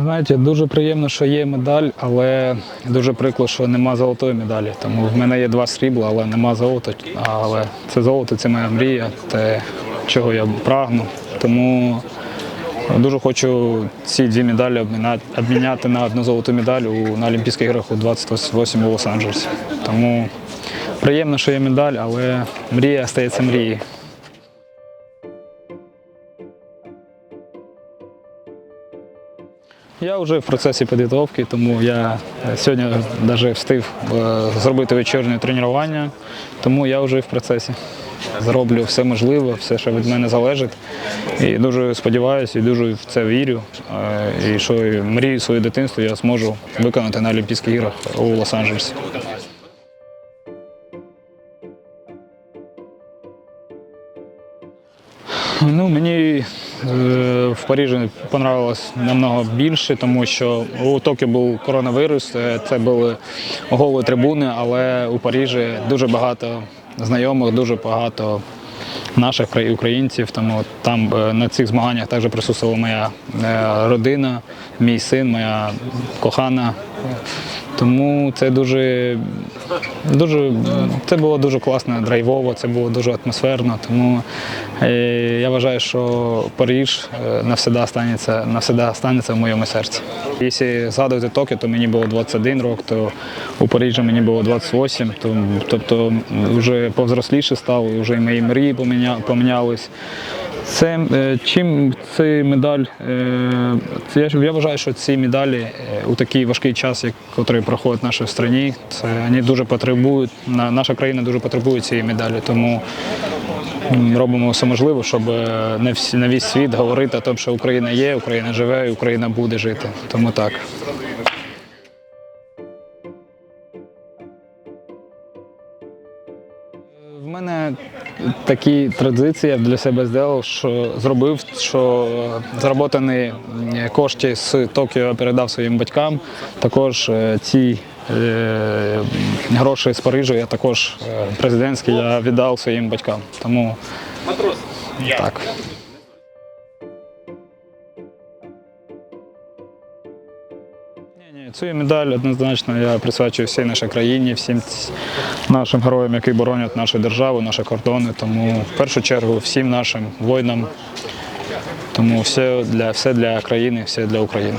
Знаєте, дуже приємно, що є медаль, але дуже прикро, що нема золотої медалі. Тому в мене є два срібла, але нема золота. Але це золото це моя мрія, те, чого я прагну. Тому дуже хочу ці дві медалі обміняти на одну золоту медаль на Олімпійських іграх у 28 у Лос-Анджелесі. Тому приємно, що є медаль, але мрія стається мрією. Я вже в процесі підготовки, тому я е, сьогодні навіть встиг е, зробити вечірнє тренування, тому я вже в процесі. Зроблю все можливе, все, що від мене залежить. І дуже сподіваюся, і дуже в це вірю. е, І що мрію своє дитинство я зможу виконати на Олімпійських іграх у Лос-Анджелесі. Ну, мені е, в Парижі понравилось намного більше, тому що у Токіо був коронавірус, е, це були голі трибуни, але у Парижі дуже багато знайомих, дуже багато наших українців. Тому там е, на цих змаганнях також присутствувала моя родина, мій син, моя кохана. Тому це дуже, дуже це було дуже класно, драйвово, це було дуже атмосферно. Тому е, я вважаю, що Париж е, навсегда станеться, навсегда станеться в моєму серці. Якщо згадувати Токіо, то мені було 21 рок, то у Парижі мені було 28, то, тобто вже повзросліше став, вже і мої мрії поміня, помінялись. Це е, чим цей медаль? е, я, я вважаю, що ці медалі е, у такий важкий час, як який проходить в нашій країні, це вони дуже потребують. на- Наша країна дуже потребує цієї медалі. Тому робимо все можливе, щоб е, на всі на весь світ говорити о тому, що Україна є, Україна живе, і Україна буде жити. Тому так. В мене такі традиції я для себе зробив, що зробив, що зароблені кошти з Токіо я передав своїм батькам. Також е, ці е, гроші з Парижу я також е, президентські я віддав своїм батькам. Тому так. Цю медаль однозначно я присвячую всій нашій країні, всім нашим героям, які боронять нашу державу, наші кордони. Тому в першу чергу всім нашим воїнам. Тому все для, все для країни, все для України.